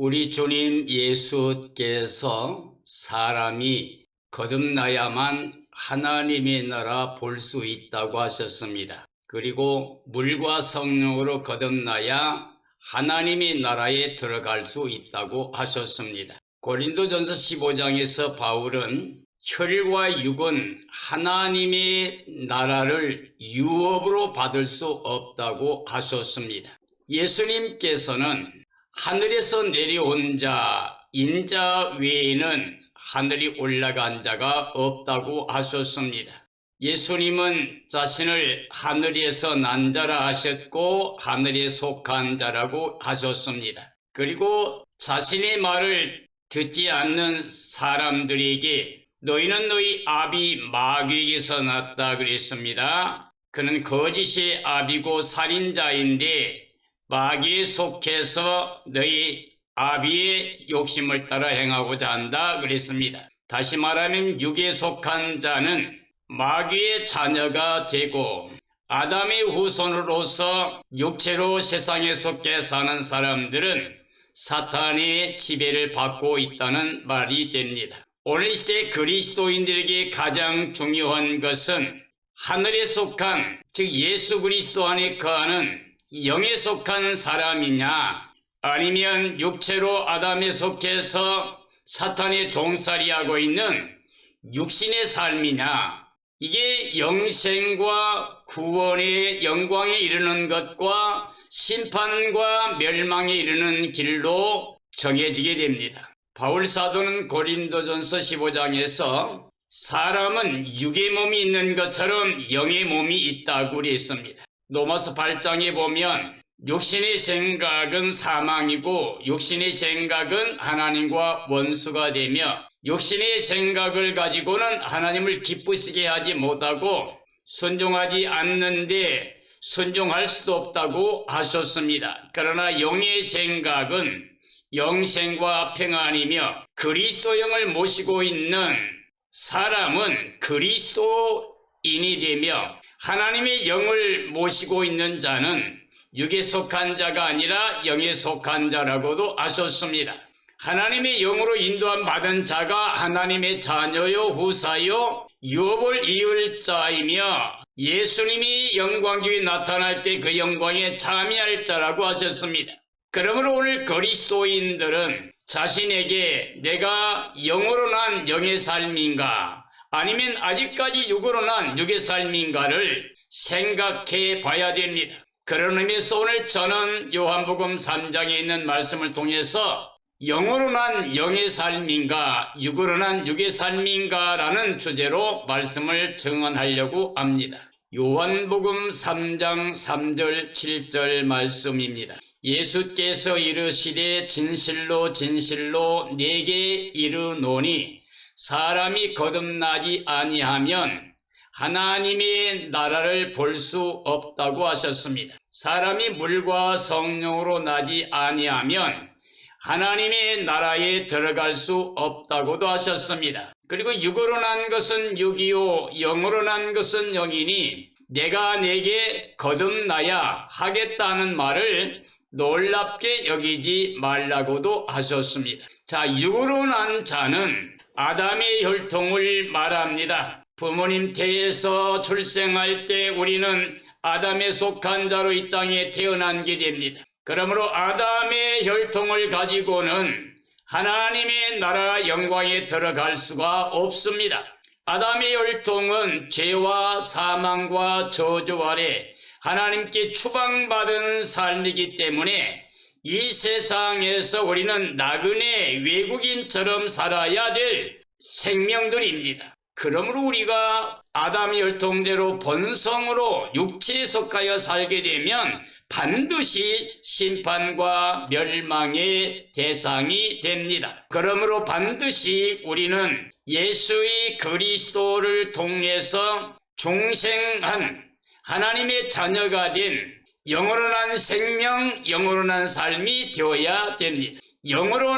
우리 주님 예수께서 사람이 거듭나야만 하나님의 나라 볼 수 있다고 하셨습니다. 그리고 물과 성령으로 거듭나야 하나님의 나라에 들어갈 수 있다고 하셨습니다. 고린도전서 15장에서 바울은 혈과 육은 하나님의 나라를 유업으로 받을 수 없다고 하셨습니다. 예수님께서는 하늘에서 내려온 자, 인자 외에는 하늘이 올라간 자가 없다고 하셨습니다. 예수님은 자신을 하늘에서 난 자라 하셨고 하늘에 속한 자라고 하셨습니다. 그리고 자신의 말을 듣지 않는 사람들에게 너희는 너희 아비 마귀에게서 났다 그랬습니다. 그는 거짓의 아비고 살인자인데 마귀에 속해서 너희 아비의 욕심을 따라 행하고자 한다 그랬습니다. 다시 말하면 육에 속한 자는 마귀의 자녀가 되고 아담의 후손으로서 육체로 세상에 속해 사는 사람들은 사탄의 지배를 받고 있다는 말이 됩니다. 오늘 시대 그리스도인들에게 가장 중요한 것은 하늘에 속한 즉 예수 그리스도 안에 거하는 영에 속한 사람이냐 아니면 육체로 아담에 속해서 사탄의 종살이하고 있는 육신의 삶이냐 이게 영생과 구원의 영광에 이르는 것과 심판과 멸망에 이르는 길로 정해지게 됩니다. 바울 사도는 고린도전서 15장에서 사람은 육의 몸이 있는 것처럼 영의 몸이 있다고 그랬습니다. 로마서 8장에 보면 육신의 생각은 사망이고 육신의 생각은 하나님과 원수가 되며 육신의 생각을 가지고는 하나님을 기쁘시게 하지 못하고 순종하지 않는데 순종할 수도 없다고 하셨습니다. 그러나 영의 생각은 영생과 평안이며 그리스도 영을 모시고 있는 사람은 그리스도인이 되며 하나님의 영을 모시고 있는 자는 육에 속한 자가 아니라 영에 속한 자라고도 하셨습니다. 하나님의 영으로 인도함 받은 자가 하나님의 자녀요 후사요 유업을 이을 자이며 예수님이 영광 중에 나타날 때 그 영광에 참여할 자라고 하셨습니다. 그러므로 오늘 그리스도인들은 자신에게 내가 영으로 난 영의 삶인가 아니면 아직까지 육으로 난 육의 삶인가를 생각해 봐야 됩니다. 그런 의미에서 오늘 저는 요한복음 3장에 있는 말씀을 통해서 영으로 난 영의 삶인가 육으로 난 육의 삶인가라는 주제로 말씀을 증언하려고 합니다. 요한복음 3장 3절 7절 말씀입니다. 예수께서 이르시되 진실로 진실로 내게 이르노니 사람이 거듭나지 아니하면 하나님의 나라를 볼 수 없다고 하셨습니다. 사람이 물과 성령으로 나지 아니하면 하나님의 나라에 들어갈 수 없다고도 하셨습니다. 그리고 육으로 난 것은 육이요 영으로 난 것은 영이니 내가 내게 거듭나야 하겠다는 말을 놀랍게 여기지 말라고도 하셨습니다. 자, 육으로 난 자는 아담의 혈통을 말합니다. 부모님 태에서 출생할 때 우리는 아담에 속한 자로 이 땅에 태어난 게 됩니다. 그러므로 아담의 혈통을 가지고는 하나님의 나라 영광에 들어갈 수가 없습니다. 아담의 혈통은 죄와 사망과 저주 아래 하나님께 추방받은 삶이기 때문에 이 세상에서 우리는 나그네 외국인처럼 살아야 될 생명들입니다. 그러므로 우리가 아담의 혈통대로 본성으로 육체에 속하여 살게 되면 반드시 심판과 멸망의 대상이 됩니다. 그러므로 반드시 우리는 예수의 그리스도를 통해서 중생한 하나님의 자녀가 된 난 생명, 난 삶이 되어야 됩니다.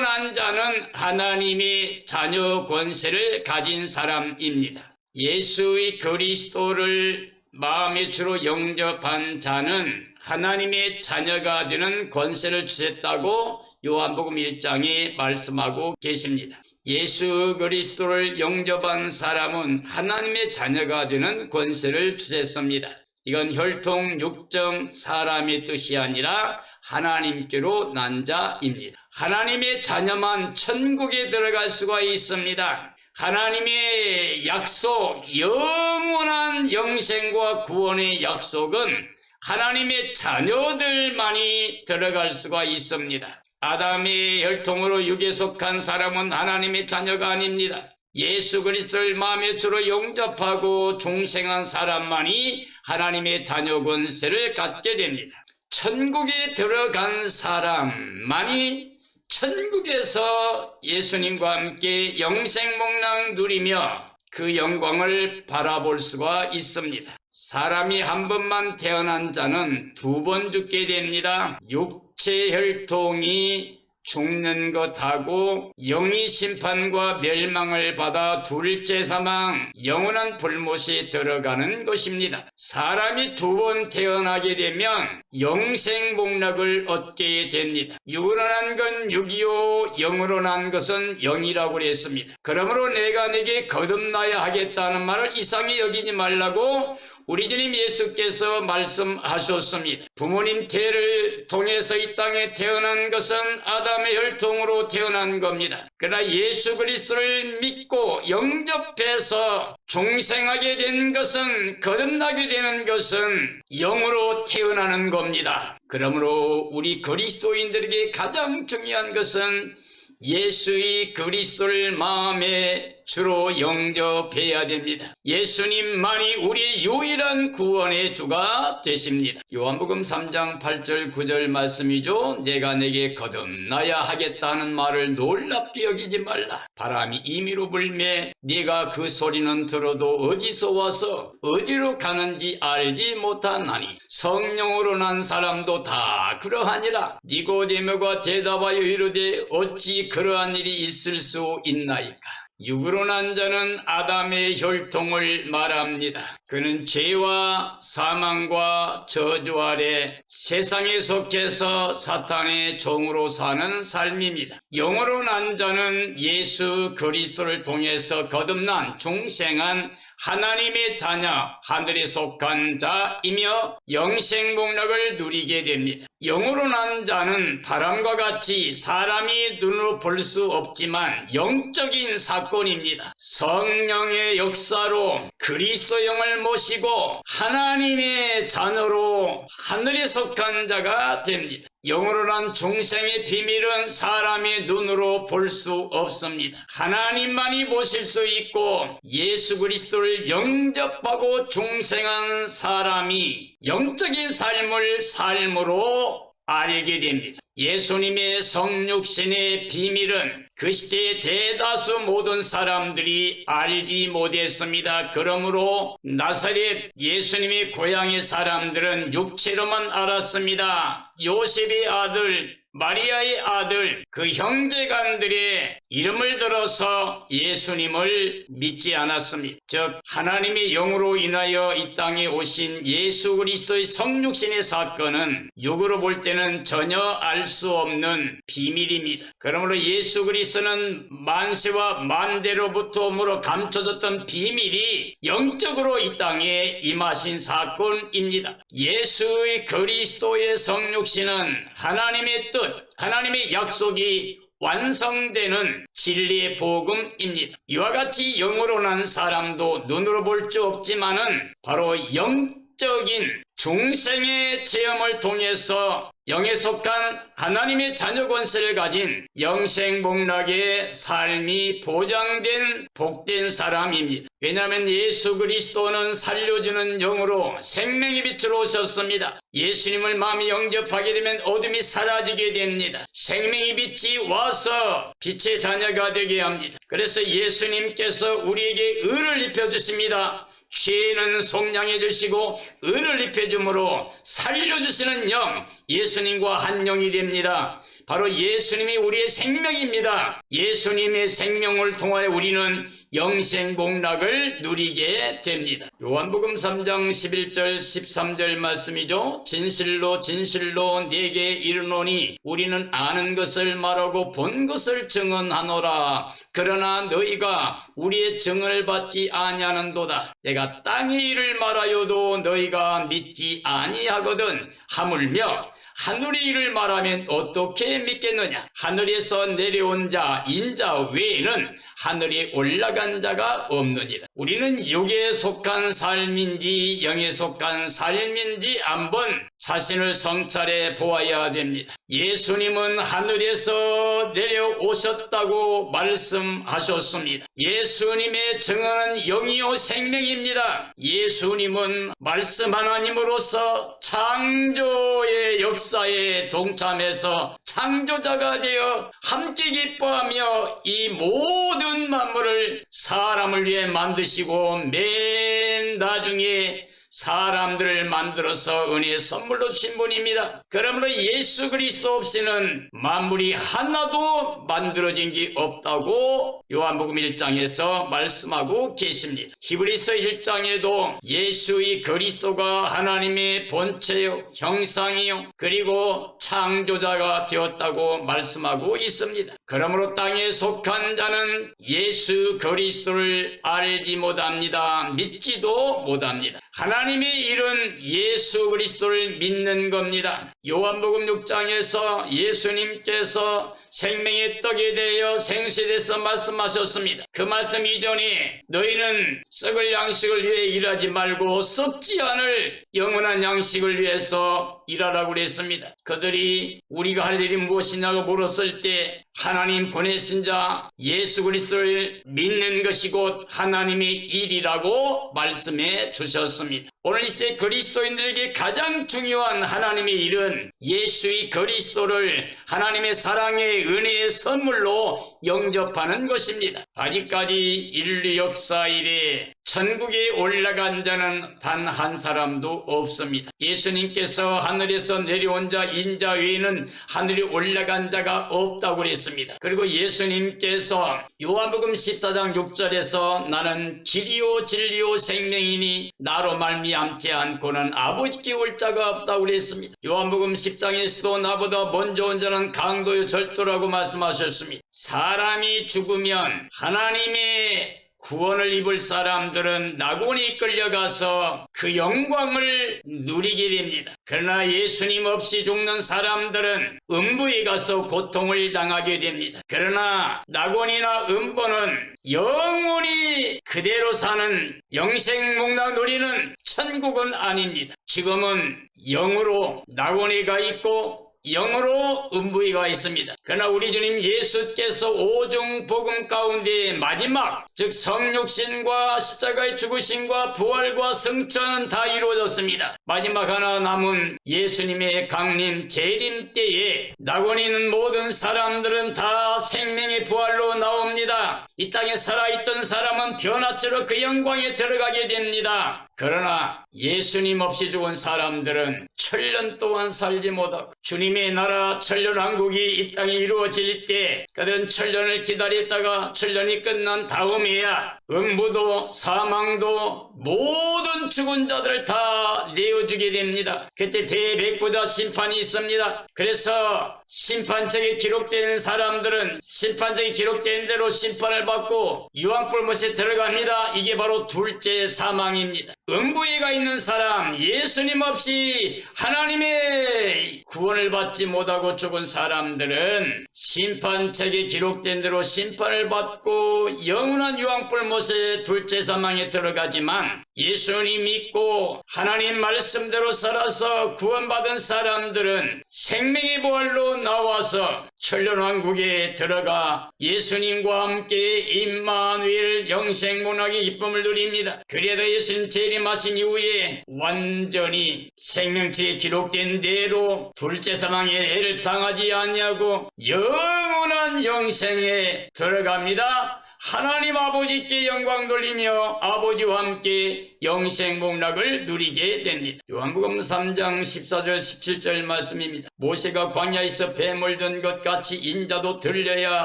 난 자는 하나님의 자녀 권세를 가진 사람입니다. 예수의 그리스도를 마음의 주로 영접한 자는 하나님의 자녀가 되는 권세를 주셨다고 요한복음 1장에 말씀하고 계십니다. 예수 그리스도를 영접한 사람은 하나님의 자녀가 되는 권세를 주셨습니다. 이건 혈통 육정 사람의 뜻이 아니라 하나님께로 난 자입니다. 하나님의 자녀만 천국에 들어갈 수가 있습니다. 하나님의 약속, 영원한 영생과 구원의 약속은 하나님의 자녀들만이 들어갈 수가 있습니다. 아담의 혈통으로 육에 속한 사람은 하나님의 자녀가 아닙니다. 예수 그리스도를 마음의 주로 영접하고 종생한 사람만이 하나님의 자녀 권세를 갖게 됩니다. 천국에 들어간 사람만이 천국에서 예수님과 함께 영생목랑 누리며 그 영광을 바라볼 수가 있습니다. 사람이 한 번만 태어난 자는 두 번 죽게 됩니다. 육체 혈통이 죽는 것하고 영이 심판과 멸망을 받아 둘째 사망, 영원한 불못이 들어가는 것입니다. 사람이 두 번 태어나게 되면 영생 복락을 얻게 됩니다. 난건 육이요, 영으로 난 것은 영이라고 그랬습니다. 그러므로 내가 내게 거듭나야 하겠다는 말을 이상히 여기지 말라고 우리 주님 예수께서 말씀하셨습니다. 부모님 태를 통해서 이 땅에 태어난 것은 아담의 혈통으로 태어난 겁니다. 그러나 예수 그리스도를 믿고 영접해서 종생하게 된 것은 거듭나게 되는 것은 영으로 태어나는 겁니다. 그러므로 우리 그리스도인들에게 가장 중요한 것은 예수의 그리스도를 마음에 주로 영접해야 됩니다. 예수님만이 우리의 유일한 구원의 주가 되십니다. 요한복음 3장 8절 9절 말씀이죠. 내가 내게 거듭나야 하겠다는 말을 놀랍게 여기지 말라. 바람이 임의로 불매 네가 그 소리는 들어도 어디서 와서 어디로 가는지 알지 못하나니 성령으로 난 사람도 다 그러하니라. 니고데모가 대답하여 이르되 어찌 그러한 일이 있을 수 있나이까. 육으로 난 자는 아담의 혈통을 말합니다. 그는 죄와 사망과 저주 아래 세상에 속해서 사탄의 종으로 사는 삶입니다. 영으로 난 자는 예수 그리스도를 통해서 거듭난 중생한 하나님의 자녀, 하늘에 속한 자이며 영생 복락을 누리게 됩니다. 영으로 난 자는 바람과 같이 사람이 눈으로 볼 수 없지만 영적인 사건입니다. 성령의 역사로 그리스도 영을 모시고 하나님의 자녀로 하늘에 속한 자가 됩니다. 영으로 난 중생의 비밀은 사람의 눈으로 볼 수 없습니다. 하나님만이 보실 수 있고 예수 그리스도를 영접하고 중생한 사람이 영적인 삶을 삶으로 알게 됩니다. 예수님의 성육신의 비밀은 그 시대의 대다수 모든 사람들이 알지 못했습니다. 그러므로 나사렛 예수님의 고향의 사람들은 육체로만 알았습니다. 요셉의 아들 마리아의 아들 그 형제간들의 이름을 들어서 예수님을 믿지 않았습니다. 즉 하나님의 영으로 인하여 이 땅에 오신 예수 그리스도의 성육신의 사건은 육으로 볼 때는 전혀 알 수 없는 비밀입니다. 그러므로 예수 그리스도는 만세와 만대로부터 오므로 감춰졌던 비밀이 영적으로 이 땅에 임하신 사건입니다. 예수의 그리스도의 성육신은 하나님의 뜻, 하나님의 약속이 완성되는 진리의 복음입니다. 이와 같이 영으로 난 사람도 눈으로 볼 수 없지만은 바로 영 적인 중생의 체험을 통해서 영에 속한 하나님의 자녀 권세를 가진 영생 복락의 삶이 보장된 복된 사람입니다. 왜냐하면 예수 그리스도는 살려주는 영으로 생명의 빛으로 오셨습니다. 예수님을 마음이 영접하게 되면 어둠이 사라지게 됩니다. 생명의 빛이 와서 빛의 자녀가 되게 합니다. 그래서 예수님께서 우리에게 의를 입혀주십니다. 죄는 속량해 주시고 의를 입혀 주므로 살려 주시는 영 예수님과 한 영이 됩니다. 바로 예수님이 우리의 생명입니다. 예수님의 생명을 통하여 우리는 영생 복락을 누리게 됩니다. 요한복음 3장 11절 13절 말씀이죠. 진실로 진실로 내게 이르노니 우리는 아는 것을 말하고 본 것을 증언하노라. 그러나 너희가 우리의 증언을 받지 아니하는도다. 내가 땅의 일을 말하여도 너희가 믿지 아니하거든. 하물며 하늘의 일을 말하면 어떻게 믿겠느냐? 하늘에서 내려온 자, 인자 외에는 하늘에 올라간 자가 없느니라. 우리는 육에 속한 삶인지 영에 속한 삶인지 한번 자신을 성찰해 보아야 됩니다. 예수님은 하늘에서 내려오셨다고 말씀하셨습니다. 예수님의 증언은 영이요 생명입니다. 예수님은 말씀 하나님으로서 창조의 역사에 동참해서 창조자가 되어 함께 기뻐하며 이 모든 만물을 사람을 위해 만드시고 맨 나중에 사람들을 만들어서 은혜의 선물로 주신 분입니다. 그러므로 예수 그리스도 없이는 만물이 하나도 만들어진 게 없다고 요한복음 1장에서 말씀하고 계십니다. 히브리서 1장에도 예수의 그리스도가 하나님의 본체요, 형상이요, 그리고 창조자가 되었다고 말씀하고 있습니다. 그러므로 땅에 속한 자는 예수 그리스도를 알지 못합니다. 믿지도 못합니다. 하나님의 일은 예수 그리스도를 믿는 겁니다. 요한복음 6장에서 예수님께서 생명의 떡이 되어 생수에서 말씀하셨습니다. 그 말씀 이전에 너희는 썩을 양식을 위해 일하지 말고 썩지 않을 영원한 양식을 위해서 일하라고 그랬습니다. 그들이 우리가 할 일이 무엇이냐고 물었을 때 하나님 보내신 자 예수 그리스도를 믿는 것이 곧 하나님의 일이라고 말씀해 주셨습니다. 오늘 이 시대 그리스도인들에게 가장 중요한 하나님의 일은 예수의 그리스도를 하나님의 사랑의 은혜의 선물로 영접하는 것입니다. 아직까지 인류 역사 이래 천국에 올라간 자는 단 한 사람도 없습니다. 예수님께서 하늘에서 내려온 자 인자 외에는 하늘에 올라간 자가 없다고 그랬습니다. 그리고 예수님께서 요한복음 14장 6절에서 나는 길이요 진리요 생명이니 나로 말미암지 않고는 아버지께 올 자가 없다고 그랬습니다. 요한복음 10장에서도 나보다 먼저 온 자는 강도요 절도라고 말씀하셨습니다. 사람이 죽으면 하나님의 구원을 입을 사람들은 낙원에 끌려가서 그 영광을 누리게 됩니다. 그러나 예수님 없이 죽는 사람들은 음부에 가서 고통을 당하게 됩니다. 그러나 낙원이나 음부는 영원히 그대로 사는 영생 목락 누리는 천국은 아닙니다. 지금은 영으로 낙원에 가 있고 영으로 음부에 가 있습니다. 그러나 우리 주님 예수께서 오중 복음 가운데 마지막 즉 성육신과 십자가의 죽으심과 부활과 성천은 다 이루어졌습니다. 마지막 하나 남은 예수님의 강림 재림 때에 낙원에 있는 모든 사람들은 다 생명의 부활로 나옵니다. 이 땅에 살아있던 사람은 변화처럼 그 영광에 들어가게 됩니다. 그러나 예수님 없이 죽은 사람들은 천년 동안 살지 못하고 주님의 나라 천년 왕국이 이 땅에 이루어질 때 그들은 천년을 기다렸다가 천년이 끝난 다음에야 음부도 사망도 모든 죽은 자들을 다 내어주게 됩니다. 그때 대백보자 심판이 있습니다. 그래서 심판책에 기록된 사람들은 심판책에 기록된 대로 심판을 받고 유황불못에 들어갑니다. 이게 바로 둘째 사망입니다. 음부에 가 있는 사람, 예수님 없이 하나님의 구원을 받지 못하고 죽은 사람들은 심판책에 기록된 대로 심판을 받고 영원한 유황불못에 둘째 사망에 들어가지만 예수님 믿고 하나님 말씀대로 살아서 구원받은 사람들은 생명의 부활로 나와서 천년왕국에 들어가 예수님과 함께 임마누엘 영생문학의 기쁨을 누립니다. 그래도 예수님 재림하신 이후에 완전히 생명체에 기록된 대로 둘째 사망의 해를 당하지 않냐고 영원한 영생에 들어갑니다. 하나님 아버지께 영광 돌리며 아버지와 함께 영생 복락을 누리게 됩니다. 요한복음 3장 14절 17절 말씀입니다. 모세가 광야에서 뱀을 든것 같이 인자도 들려야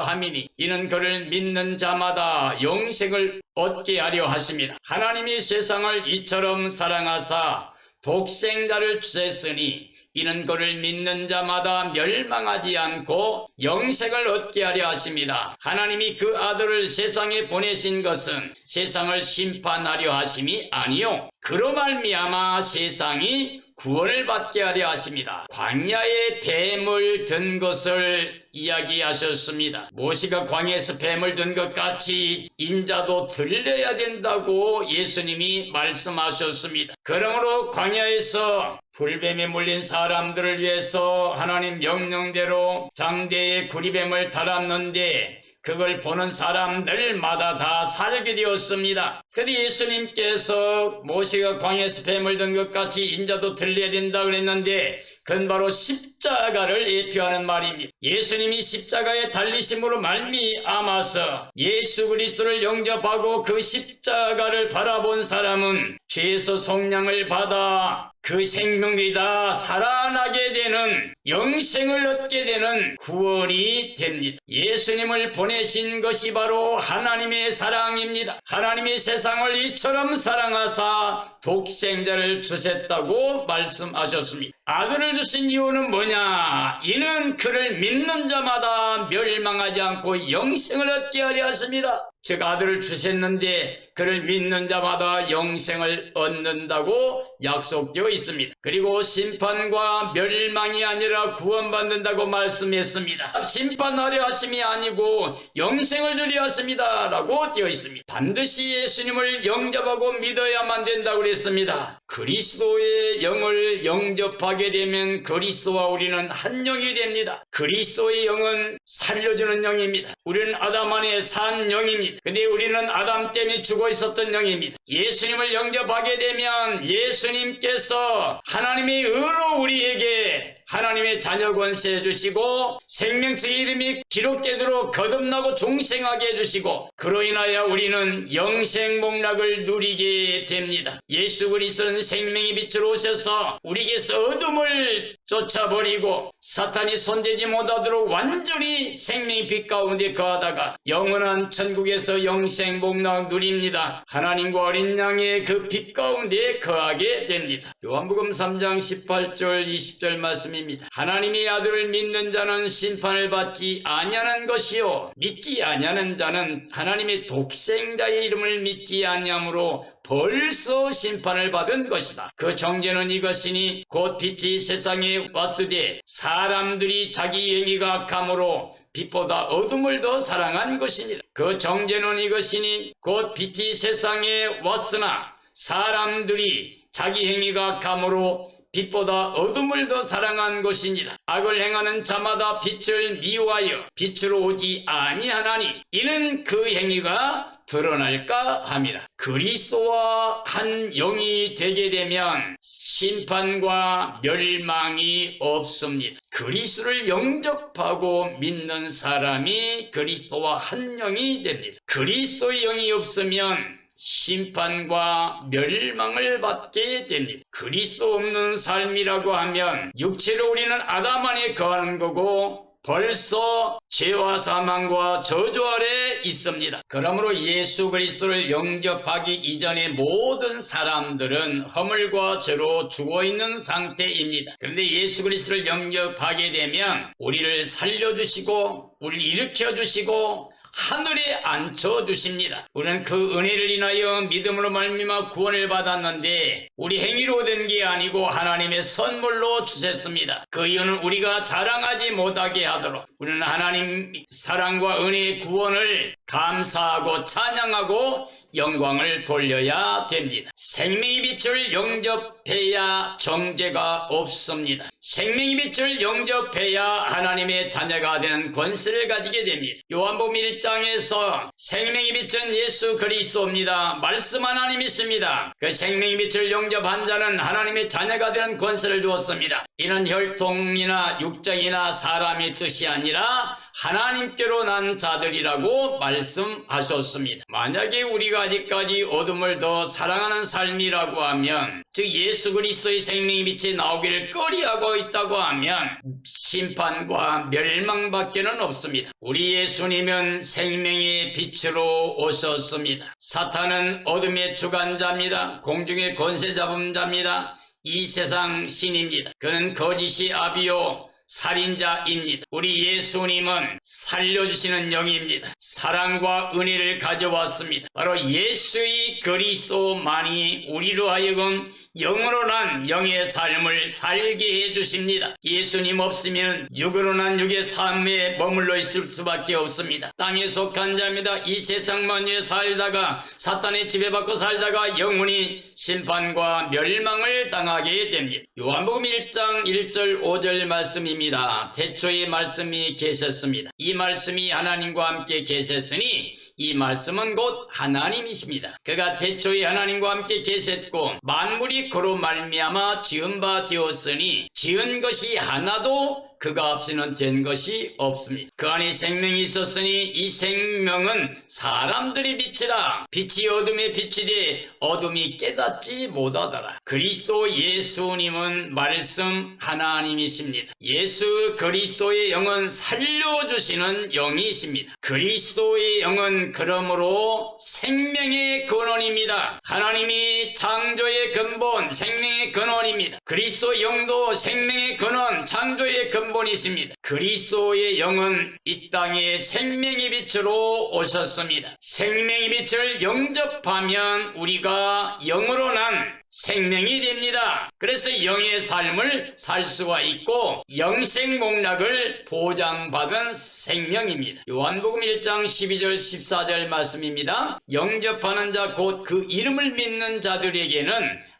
함이니 이는 그를 믿는 자마다 영생을 얻게 하려 하심이라. 하나님이 세상을 이처럼 사랑하사 독생자를 주셨으니 이는 그를 믿는 자마다 멸망하지 않고 영생을 얻게 하려 하심이라. 하나님이 그 아들을 세상에 보내신 것은 세상을 심판하려 하심이 아니요 그로 말미암아 세상이 구원을 받게 하려 하십니다. 광야에 뱀을 든 것을 이야기하셨습니다. 모시가 광야에서 뱀을 든 것 같이 인자도 들려야 된다고 예수님이 말씀하셨습니다. 그러므로 광야에서 불뱀에 물린 사람들을 위해서 하나님 명령대로 장대에 구리뱀을 달았는데 그걸 보는 사람들마다 다 살게 되었습니다. 그런데 예수님께서 모세가 광야에서 뱀을 든 것 같이 인자도 들려야 된다 그랬는데 그건 바로 십자가를 예표하는 말입니다. 예수님이 십자가에 달리심으로 말미암아서 예수 그리스도를 영접하고 그 십자가를 바라본 사람은 죄에서 속량을 받아 그 생명들이 다 살아나게 되는 영생을 얻게 되는 구원이 됩니다. 예수님을 보내신 것이 바로 하나님의 사랑입니다. 하나님이 세상을 이처럼 사랑하사 독생자를 주셨다고 말씀하셨습니다. 아들을 주신 이유는 뭐냐? 이는 그를 믿는 자마다 멸망하지 않고 영생을 얻게 하려 하십니다. 즉 아들을 주셨는데 그를 믿는 자마다 영생을 얻는다고 약속되어 있습니다. 그리고 심판과 멸망이 아니라 구원받는다고 말씀했습니다. 심판하려 하심이 아니고 영생을 주려 하십니다. 라고 되어 있습니다. 반드시 예수님을 영접하고 믿어야만 된다고 그랬습니다. 그리스도의 영을 영접하게 되면 그리스도와 우리는 한 영이 됩니다. 그리스도의 영은 살려주는 영입니다. 우리는 아담 안에 산 영입니다. 근데 우리는 아담 때문에 죽어 있었던 영입니다. 예수님을 영접하게 되면 예수님께서 하나님의 의로 우리에게 하나님의 자녀 권세 해주시고 생명책의 이름이 기록되도록 거듭나고 종생하게 해주시고 그로 인하여 우리는 영생 복락을 누리게 됩니다. 예수 그리스도는 생명의 빛으로 오셔서 우리에게서 어둠을 쫓아버리고 사탄이 손대지 못하도록 완전히 생명의 빛 가운데 거하다가 영원한 천국에서 영생 복락 누립니다. 하나님과 어린 양의 그 빛 가운데 거하게 됩니다. 요한복음 3장 18절 20절 말씀 입니다. 하나님의 아들을 믿는 자는 심판을 받지 아니하는 것이요 믿지 아니하는 자는 하나님의 독생자의 이름을 믿지 아니하므로 벌써 심판을 받은 것이다. 그 정죄는 이것이니 곧 빛이 세상에 왔으되 사람들이 자기 행위가 악함으로 빛보다 어둠을 더 사랑한 것이니라. 그 정죄는 이것이니 곧 빛이 세상에 왔으나 사람들이 자기 행위가 악함으로 빛보다 어둠을 더 사랑한 것이니라. 악을 행하는 자마다 빛을 미워하여 빛으로 오지 아니하나니 이는 그 행위가 드러날까 함이라. 그리스도와 한 영이 되게 되면 심판과 멸망이 없습니다. 그리스도를 영접하고 믿는 사람이 그리스도와 한 영이 됩니다. 그리스도의 영이 없으면 심판과 멸망을 받게 됩니다. 그리스도 없는 삶이라고 하면 육체로 우리는 아담 안에 거하는 거고 벌써 죄와 사망과 저주 아래 있습니다. 그러므로 예수 그리스도를 영접하기 이전의 모든 사람들은 허물과 죄로 죽어 있는 상태입니다. 그런데 예수 그리스도를 영접하게 되면 우리를 살려주시고 우리를 일으켜 주시고 하늘에 앉혀 주십니다. 우리는 그 은혜를 인하여 믿음으로 말미암아 구원을 받았는데 우리 행위로 된 게 아니고 하나님의 선물로 주셨습니다. 그 이유는 우리가 자랑하지 못하게 하도록 우리는 하나님 사랑과 은혜의 구원을 감사하고 찬양하고 영광을 돌려야 됩니다. 생명의 빛을 영접해야 정죄가 없습니다. 생명의 빛을 영접해야 하나님의 자녀가 되는 권세를 가지게 됩니다. 요한복음 1장에서 생명의 빛은 예수 그리스도입니다. 말씀 하나님이십니다. 그 생명의 빛을 영접한 자는 하나님의 자녀가 되는 권세를 주었습니다. 이는 혈통이나 육정이나 사람의 뜻이 아니라 하나님께로 난 자들이라고 말씀하셨습니다. 만약에 우리가 아직까지 어둠을 더 사랑하는 삶이라고 하면 즉 예수 그리스도의 생명의 빛이 나오기를 꺼리하고 있다고 하면 심판과 멸망밖에는 없습니다. 우리 예수님은 생명의 빛으로 오셨습니다. 사탄은 어둠의 주관자입니다. 공중의 권세 잡은 자입니다. 이 세상 신입니다. 그는 거짓이 아비요 살인자입니다. 우리 예수님은 살려주시는 영입니다. 사랑과 은혜를 가져왔습니다. 바로 예수의 그리스도만이 우리로 하여금 영으로 난 영의 삶을 살게 해주십니다. 예수님 없으면 육으로 난 육의 삶에 머물러 있을 수밖에 없습니다. 땅에 속한 자입니다. 이 세상만 위에 살다가 사탄의 지배받고 살다가 영원히 심판과 멸망을 당하게 됩니다. 요한복음 1장 1절 5절 말씀입니다. 태초에 말씀이 계셨습니다. 이 말씀이 하나님과 함께 계셨으니 이 말씀은 곧 하나님이십니다. 그가 태초에 하나님과 함께 계셨고 만물이 그로 말미암아 지은 바 되었으니 지은 것이 하나도 그가 없이는 된 것이 없습니다. 그 안에 생명이 있었으니 이 생명은 사람들이 빛이라 빛이 어둠에 빛이되 어둠이 깨닫지 못하더라. 그리스도 예수님은 말씀 하나님이십니다. 예수 그리스도의 영은 살려주시는 영이십니다. 그리스도의 영은 그러므로 생명의 근원입니다. 하나님이 창조의 근본, 생명의 근원입니다. 그리스도 영도 생명의 근원, 창조의 근본 이십니다. 그리스도의 영은 이 땅에 생명의 빛으로 오셨습니다. 생명의 빛을 영접하면 우리가 영으로 난 생명이 됩니다. 그래서 영의 삶을 살 수가 있고 영생 목락을 보장받은 생명입니다. 요한복음 1장 12절 14절 말씀입니다. 영접하는 자 곧 그 이름을 믿는 자들에게는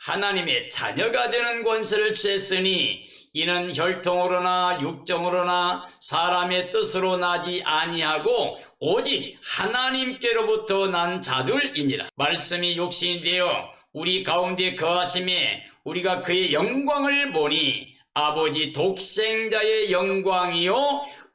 하나님의 자녀가 되는 권세를 주셨으니 이는 혈통으로나 육정으로나 사람의 뜻으로 나지 아니하고 오직 하나님께로부터 난 자들이니라. 말씀이 욕신이 되어 우리 가운데 거하심에 우리가 그의 영광을 보니 아버지 독생자의 영광이요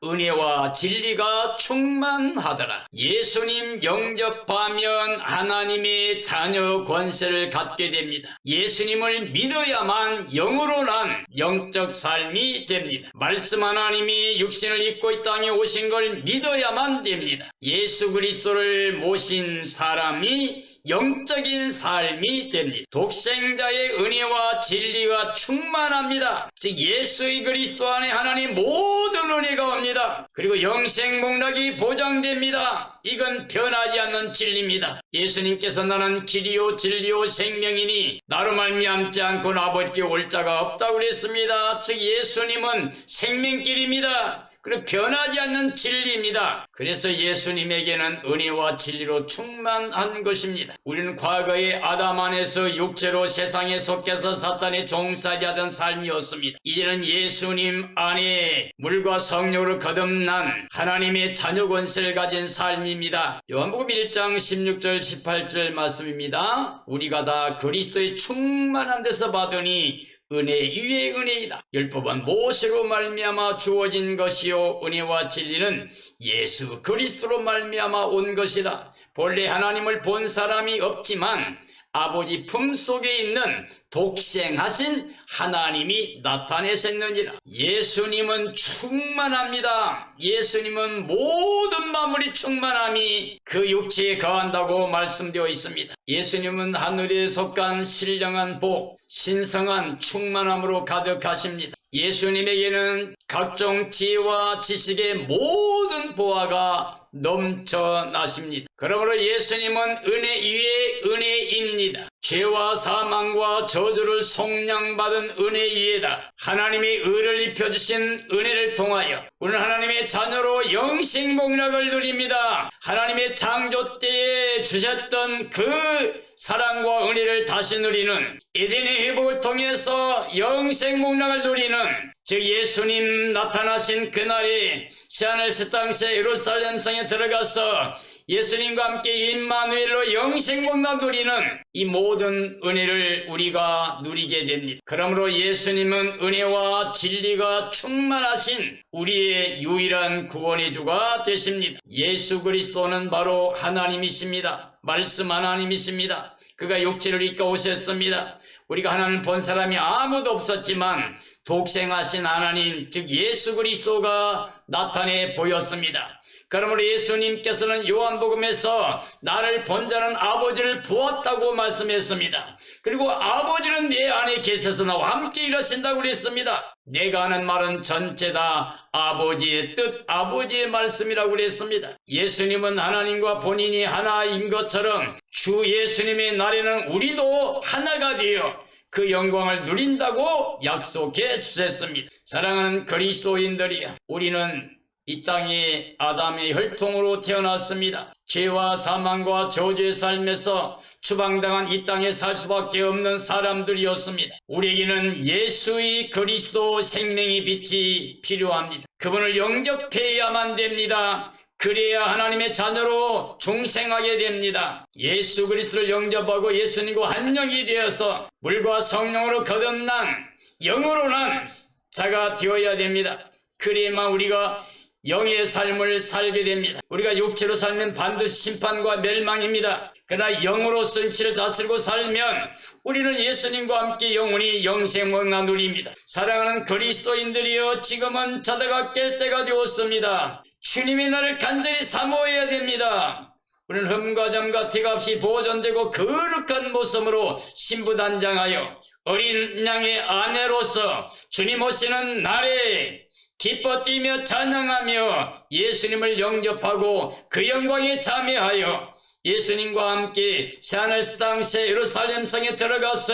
은혜와 진리가 충만하더라. 예수님 영접하면 하나님의 자녀 권세를 갖게 됩니다. 예수님을 믿어야만 영으로 난 영적 삶이 됩니다. 말씀 하나님이 육신을 입고 이 땅에 오신 걸 믿어야만 됩니다. 예수 그리스도를 모신 사람이 영적인 삶이 됩니다. 독생자의 은혜와 진리가 충만합니다. 즉 예수의 그리스도 안에 하나님 모든 은혜가 옵니다. 그리고 영생 목락이 보장됩니다. 이건 변하지 않는 진리입니다. 예수님께서 나는 길이요 진리요 생명이니 나로 말미암지 않고 아버지께 올 자가 없다고 그랬습니다. 즉 예수님은 생명길입니다. 그리고 변하지 않는 진리입니다. 그래서 예수님에게는 은혜와 진리로 충만한 것입니다. 우리는 과거에 아담 안에서 육체로 세상에 속해서 사탄의 종살이하던 삶이었습니다. 이제는 예수님 안에 물과 성령으로 거듭난 하나님의 자녀 권세를 가진 삶입니다. 요한복음 1장 16절 18절 말씀입니다. 우리가 다 그리스도의 충만한 데서 받으니 은혜 위에 은혜이다. 율법은 모세로 말미암아 주어진 것이요 은혜와 진리는 예수 그리스도로 말미암아 온 것이다. 본래 하나님을 본 사람이 없지만 아버지 품속에 있는 독생하신 하나님이 나타내셨느니라. 예수님은 충만합니다. 예수님은 모든 마무리 충만함이 그 육체에 거한다고 말씀되어 있습니다. 예수님은 하늘에 속한 신령한 복, 신성한 충만함으로 가득하십니다. 예수님에게는 각종 지혜와 지식의 모든 보화가 넘쳐나십니다. 그러므로 예수님은 은혜 위에 은혜입니다. 죄와 사망과 저주를 속량받은 은혜 위에다 하나님의 의를 입혀주신 은혜를 통하여 우리는 하나님의 자녀로 영생 복락을 누립니다. 하나님의 창조 때에 주셨던 그 사랑과 은혜를 다시 누리는 에덴의 회복을 통해서 영생 복락을 누리는 즉 예수님 나타나신 그날에 시하늘새 땅새 예루살렘 성에 들어가서 예수님과 함께 임마누엘로 영생복나 누리는 이 모든 은혜를 우리가 누리게 됩니다. 그러므로 예수님은 은혜와 진리가 충만하신 우리의 유일한 구원의 주가 되십니다. 예수 그리스도는 바로 하나님이십니다. 말씀 하나님이십니다. 그가 육체를 입고 오셨습니다. 우리가 하나님 본 사람이 아무도 없었지만 독생하신 하나님 즉 예수 그리스도가 나타내 보였습니다. 그러므로 예수님께서는 요한복음에서 나를 본 자는 아버지를 보았다고 말씀했습니다. 그리고 아버지는 내 안에 계셔서 나와 함께 일하신다고 그랬습니다. 내가 하는 말은 전체 다 아버지의 뜻, 아버지의 말씀이라고 그랬습니다. 예수님은 하나님과 본인이 하나인 것처럼 주 예수님의 날에는 우리도 하나가 되어 그 영광을 누린다고 약속해 주셨습니다. 사랑하는 그리스도인들이야. 우리는 이 땅에 아담의 혈통으로 태어났습니다. 죄와 사망과 저주의 삶에서 추방당한 이 땅에 살 수밖에 없는 사람들이었습니다. 우리에게는 예수의 그리스도 생명의 빛이 필요합니다. 그분을 영접해야만 됩니다. 그래야 하나님의 자녀로 중생하게 됩니다. 예수 그리스도를 영접하고 예수님과 한 영이 되어서 물과 성령으로 거듭난 영으로 난 자가 되어야 됩니다. 그래야만 우리가 영의 삶을 살게 됩니다. 우리가 육체로 살면 반드시 심판과 멸망입니다. 그러나 영으로서 육체를 다스리고 살면 우리는 예수님과 함께 영원히 영생을 누립니다. 사랑하는 그리스도인들이여 지금은 자다가 깰 때가 되었습니다. 주님이 나를 간절히 사모해야 됩니다. 우리는 흠과 점과 티가 없이 보존되고 거룩한 모습으로 신부단장하여 어린 양의 아내로서 주님 오시는 날에 기뻐 뛰며 찬양하며 예수님을 영접하고 그 영광에 참여하여 예수님과 함께 새하늘스 땅새 예루살렘 성에 들어가서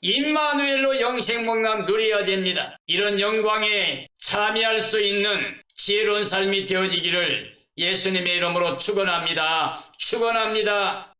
임마누엘로 영생목난 누려야 됩니다. 이런 영광에 참여할 수 있는 지혜로운 삶이 되어지기를 예수님의 이름으로 축원합니다. 축원합니다.